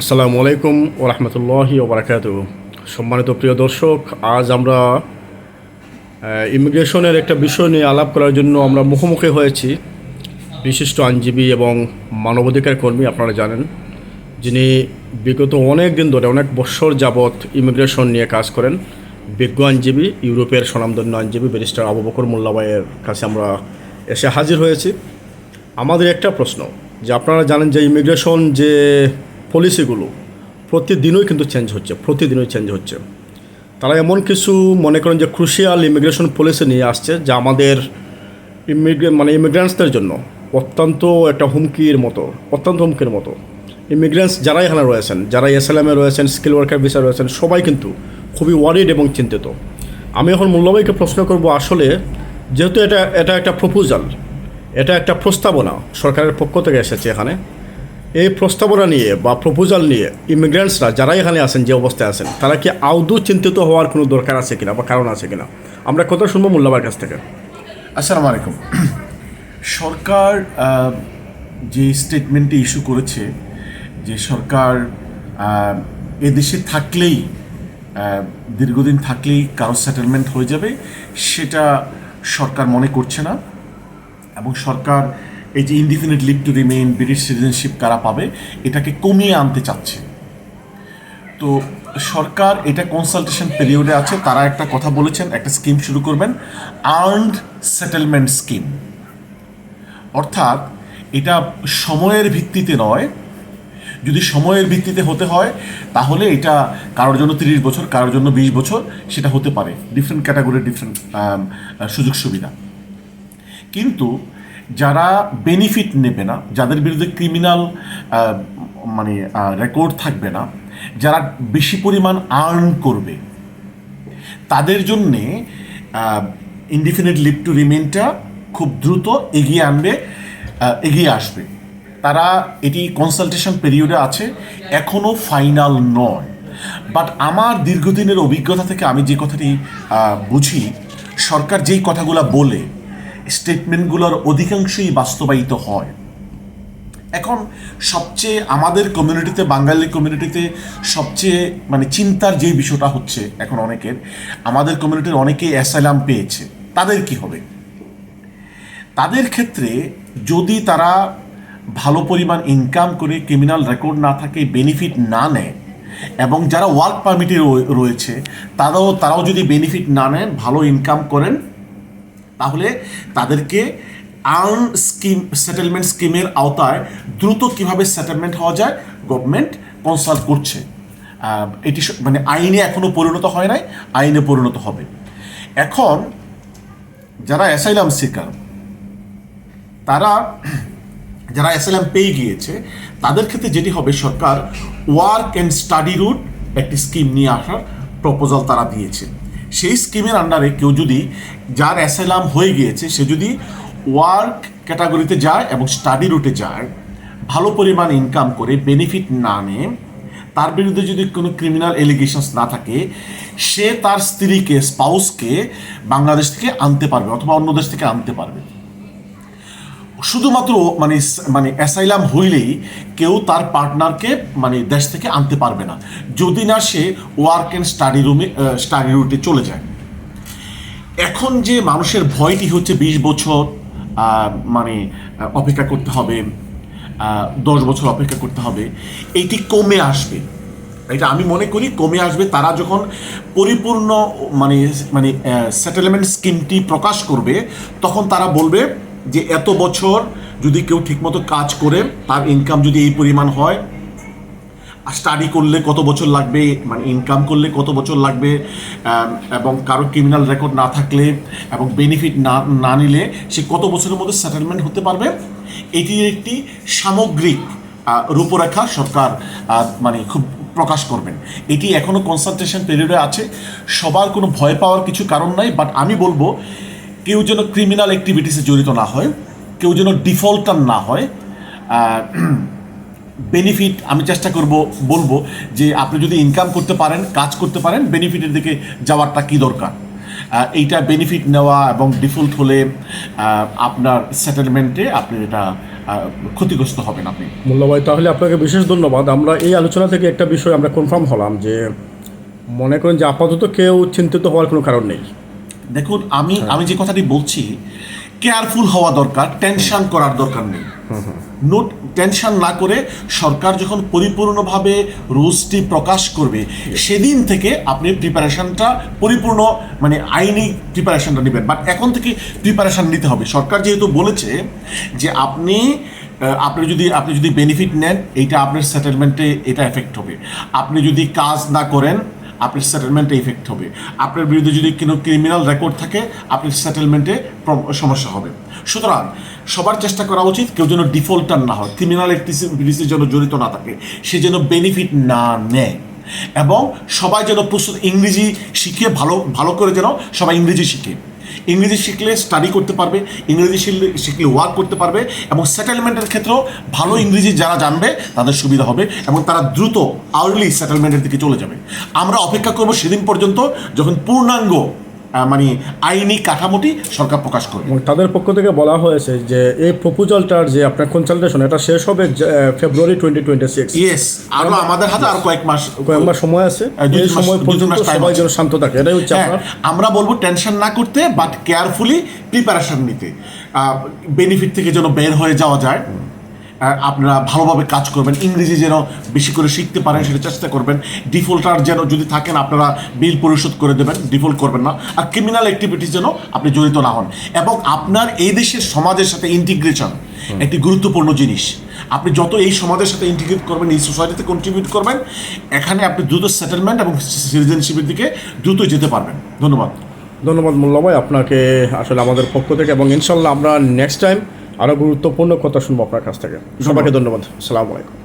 আসসালামু আলাইকুম ওরহমতুল্লাহি ওবরাকাত সম্মানিত প্রিয় দর্শক, আজ আমরা ইমিগ্রেশনের একটা বিষয় নিয়ে আলাপ করার জন্য আমরা মুখোমুখি হয়েছি। বিশিষ্ট আইনজীবী এবং মানবাধিকার কর্মী আপনারা জানেন, যিনি বিগত অনেক দিন ধরে, অনেক বছর যাবৎ ইমিগ্রেশন নিয়ে কাজ করেন। বিজ্ঞ আইনজীবী, ইউরোপের স্বনামধন্য আইনজীবী ব্যারিস্টার আবু বকর মোল্লাবাইয়ের কাছে আমরা এসে হাজির হয়েছি। আমাদের একটা প্রশ্ন, যে আপনারা জানেন যে ইমিগ্রেশন যে পলিসিগুলো প্রতিদিনই কিন্তু চেঞ্জ হচ্ছে, প্রতিদিনই চেঞ্জ হচ্ছে। তারা এমন কিছু মনে করেন যে ক্রুশিয়াল ইমিগ্রেশন পলিসি নিয়ে আসছে যা আমাদের ইমিগ্রে মানে ইমিগ্রেন্টসদের জন্য অত্যন্ত একটা হুমকির মতো, অত্যন্ত হুমকির মতো। ইমিগ্রেন্টস যারা এখানে রয়েছেন, যারা এসএলএমে রয়েছেন স্কিল ওয়ার্কার ভিসা রয়েছেন, সবাই কিন্তু খুবই ওয়ারিড এবং চিন্তিত। আমি এখন মূল্যবাইকে প্রশ্ন করব আসলে যেহেতু এটা এটা একটা প্রপোজাল এটা একটা প্রস্তাবনা সরকারের পক্ষ থেকে এসেছে এখানে এই প্রস্তাবনা নিয়ে বা প্রপোজাল নিয়ে ইমিগ্রেন্টসরা যারা এখানে আছেন, যে অবস্থায় আছেন, তারা কি আদৌ চিন্তিত হওয়ার কোনো দরকার আছে কিনা বা কারণ আছে কিনা? আমরা কথা শুনব মোল্লাবার কাছ থেকে। আসসালামু আলাইকুম। সরকার যে স্টেটমেন্টটি ইস্যু করেছে, যে সরকার এদেশে থাকলেই দীর্ঘদিন থাকলেই কারও সেটেলমেন্ট হয়ে যাবে, সেটা সরকার মনে করছে না এবং সরকার এই যে indefinite leave to remain British citizenship কারা পাবে, এটাকে কমিয়ে আনতে চাচ্ছে। তো সরকার এটা কনসালটেশন পিরিয়ডে আছে, তারা একটা কথা বলেছেন, একটা স্কিম শুরু করবেন আর্নড সেটেলমেন্ট স্কিম অর্থাৎ এটা সময়ের ভিত্তিতে নয়, যদি সময়ের ভিত্তিতে হতে হয়, তাহলে এটা কারোর জন্য তিরিশ বছর, কারোর জন্য বিশ বছর, সেটা হতে পারে। ডিফারেন্ট ক্যাটাগরির ডিফারেন্ট সুযোগ সুবিধা। কিন্তু যারা বেনিফিট নেবে না, যাদের বিরুদ্ধে ক্রিমিনাল মানে রেকর্ড থাকবে না, যারা বেশি পরিমাণ আর্ন করবে, তাদের জন্যে ইনডিফিনিট লিভ টু রিমেনটা খুব দ্রুত এগিয়ে আনবে এগিয়ে আসবে। তারা এটি কনসালটেশন পিরিয়ডে আছে এখনও ফাইনাল নয়। বাট আমার দীর্ঘদিনের অভিজ্ঞতা থেকে আমি যে কথাটি বুঝি, সরকার যেই কথাগুলো বলে স্টেটমেন্টগুলোর অধিকাংশই বাস্তবায়িত হয়। এখন সবচেয়ে আমাদের কমিউনিটিতে বাঙালি কমিউনিটিতে সবচেয়ে মানে চিন্তার যে বিষয়টা হচ্ছে এখন অনেকের, আমাদের কমিউনিটির অনেকেই অ্যাসাইলাম পেয়েছে। তাদের কি হবে? তাদের ক্ষেত্রে যদি তারা ভালো পরিমাণ ইনকাম করে ক্রিমিনাল রেকর্ড না থাকে বেনিফিট না নেয়, এবং যারা ওয়ার্ক পারমিটে রয়েছে, তারাও তারাও যদি বেনিফিট না নেন, ভালো ইনকাম করেন তাহলে তাদেরকে আর্ন স্কিম সেটেলমেন্ট স্কিমের আওতায় দ্রুত কীভাবে সেটেলমেন্ট হওয়া যায় গভর্নমেন্ট কনসাল্ট করছে। এটি মানে আইনে এখনও পরিণত হয় নাই, আইনে পরিণত হবে। এখন যারা অ্যাসাইলাম সিকার তারা যারা অ্যাসাইলাম পেয়ে গিয়েছে, তাদের ক্ষেত্রে যেটি হবে সরকার ওয়ার্ক অ্যান্ড স্টাডি রুট একটি স্কিম নিয়ে আসার প্রপোজাল তারা দিয়েছে। সেই স্কিমের আন্ডারে কেউ যদি যার অ্যাসাইলাম হয়ে গিয়েছে, সে যদি ওয়ার্ক ক্যাটাগরিতে যায় এবং স্টাডি রুটে যায়, ভালো পরিমাণ ইনকাম করে বেনিফিট না নেয়, তার বিরুদ্ধে যদি কোনো ক্রিমিনাল এলিগেশনস না থাকে, সে তার স্ত্রীকে স্পাউসকে বাংলাদেশ থেকে আনতে পারবে অথবা অন্য দেশ থেকে আনতে পারবে। শুধুমাত্র মানে মানে অ্যাসাইলাম হইলেই কেউ তার পার্টনারকে মানে দেশ থেকে আনতে পারবে না। যদি না সে ওয়ার্ক অ্যান্ড স্টাডি রুমে স্টাডি রুটে চলে যায়। এখন যে মানুষের ভয়টি হচ্ছে বিশ বছর মানে অপেক্ষা করতে হবে দশ বছর অপেক্ষা করতে হবে, এইটি কমে আসবে। এটা আমি মনে করি কমে আসবে। তারা যখন পরিপূর্ণ মানে মানে সেটেলমেন্ট স্কিমটি প্রকাশ করবে, তখন তারা বলবে যে এত বছর যদি কেউ ঠিকমতো কাজ করে, তার ইনকাম যদি এই পরিমাণ হয় স্টাডি করলে কত বছর লাগবে মানে ইনকাম করলে কত বছর লাগবে এবং কারও ক্রিমিনাল রেকর্ড না থাকলে এবং বেনিফিট না না নিলে সে কত বছরের মধ্যে সেটেলমেন্ট হতে পারবে? এটির একটি সামগ্রিক রূপরেখা সরকার মানে খুব প্রকাশ করবেন। এটি এখনও কনসালটেশন পিরিয়ডে আছে। সবার কোনো ভয় পাওয়ার কিছু কারণ নাই বাট আমি বলব কেউ যেন ক্রিমিনাল অ্যাক্টিভিটিসে জড়িত না হয়, কেউ যেন ডিফল্টার না হয় বেনিফিট আমি চেষ্টা করব, বলব যে আপনি যদি ইনকাম করতে পারেন, কাজ করতে পারেন বেনিফিটের দিকে যাওয়ারটা কি দরকার? এইটা বেনিফিট নেওয়া এবং ডিফল্ট হলে আপনার সেটেলমেন্টে আপনি এটা ক্ষতিগ্রস্ত হবেন আপনি। মূল্যবাই তাহলে আপনাকে বিশেষ ধন্যবাদ। আমরা এই আলোচনা থেকে একটা বিষয় আমরা কনফার্ম হলাম যে মনে করেন যে আপাতত কেউ চিন্তিত হওয়ার কোনো কারণ নেই। দেখুন আমি আমি যে কথাটি বলছি কেয়ারফুল হওয়া দরকার টেনশন করার দরকার নেই। নোট টেনশন না করে সরকার যখন পরিপূর্ণভাবে রুলসটি প্রকাশ করবে সেদিন থেকে আপনি প্রিপারেশনটা পরিপূর্ণ মানে আইনি প্রিপারেশনটা নেবেন। বাট এখন থেকে প্রিপারেশন নিতে হবে। সরকার যেহেতু বলেছে যে আপনি আপনি যদি আপনি যদি বেনিফিট নেন এইটা আপনার সেটেলমেন্টে এটা এফেক্ট হবে। আপনি যদি কাজ না করেন আপনার সেটেলমেন্টে ইফেক্ট হবে। আপনার বিরুদ্ধে যদি কোনো ক্রিমিনাল রেকর্ড থাকে, আপনার সেটেলমেন্টে সমস্যা হবে। সুতরাং সবার চেষ্টা করা উচিত কেউ যেন ডিফল্টার না হয় ক্রিমিনাল অ্যাক্টিভিটিসের যেন জড়িত না থাকে, সে যেন বেনিফিট না নেয়। এবং সবাই যেন প্রস্তুত ইংরেজি শিখে, ভালো ভালো করে যেন সবাই ইংরেজি শিখে। ইংরেজি শিখলে স্টাডি করতে পারবে, ইংরেজি শিখলে শিখলে ওয়ার্ক করতে পারবে এবং সেটেলমেন্টের ক্ষেত্রেও ভালো ইংরেজি যারা জানবে তাদের সুবিধা হবে এবং তারা দ্রুত আর্লি সেটেলমেন্টের দিকে চলে যাবে। আমরা অপেক্ষা করব সেদিন পর্যন্ত যখন পূর্ণাঙ্গ মানে আইনি কাঠামোটি সরকার প্রকাশ করবে। তাদের পক্ষ থেকে বলা হয়েছে যে এই প্রপোজালটার যে আপনার কনসালটেশন এটা শেষ হবে February twenty twenty six yes আরও আমাদের হাতে আর কয়েক মাস কয়েকবার সময় আছে। এই মাস- সময় পর্যন্ত সবাই। যেন শান্ত থাকে এটাই হচ্ছে হ্যাঁ, আমরা বলব টেনশন না করতে বাট কেয়ারফুলি প্রিপারেশন নিতে। বেনিফিট থেকে যেন বের হয়ে যাওয়া যায়। আপনারা ভালোভাবে কাজ করবেন ইংরেজি যেন বেশি করে শিখতে পারেন সেটা চেষ্টা করবেন। ডিফল্টার যেন যদি থাকেন আপনারা বিল পরিশোধ করে দেবেন ডিফল্ট করবেন না। আর ক্রিমিনাল অ্যাক্টিভিটিস যেন আপনি জড়িত না হন। এবং আপনার এই দেশের সমাজের সাথে ইন্টিগ্রেশন একটি গুরুত্বপূর্ণ জিনিস। আপনি যত এই সমাজের সাথে ইন্টিগ্রেট করবেন এই সোসাইটিতে কন্ট্রিবিউট করবেন এখানে আপনি দ্রুত সেটেলমেন্ট এবং সিটিজেনশিপের দিকে দ্রুত যেতে পারবেন। ধন্যবাদ। ধন্যবাদ মোল্লাভাই আপনাকে আসলে আমাদের পক্ষ থেকে এবং ইনশাল্লাহ আমরা নেক্সট টাইম আরও গুরুত্বপূর্ণ কথা শুনব আপনার কাছ থেকে। সবাইকে ধন্যবাদ। সালামু আলাইকুম।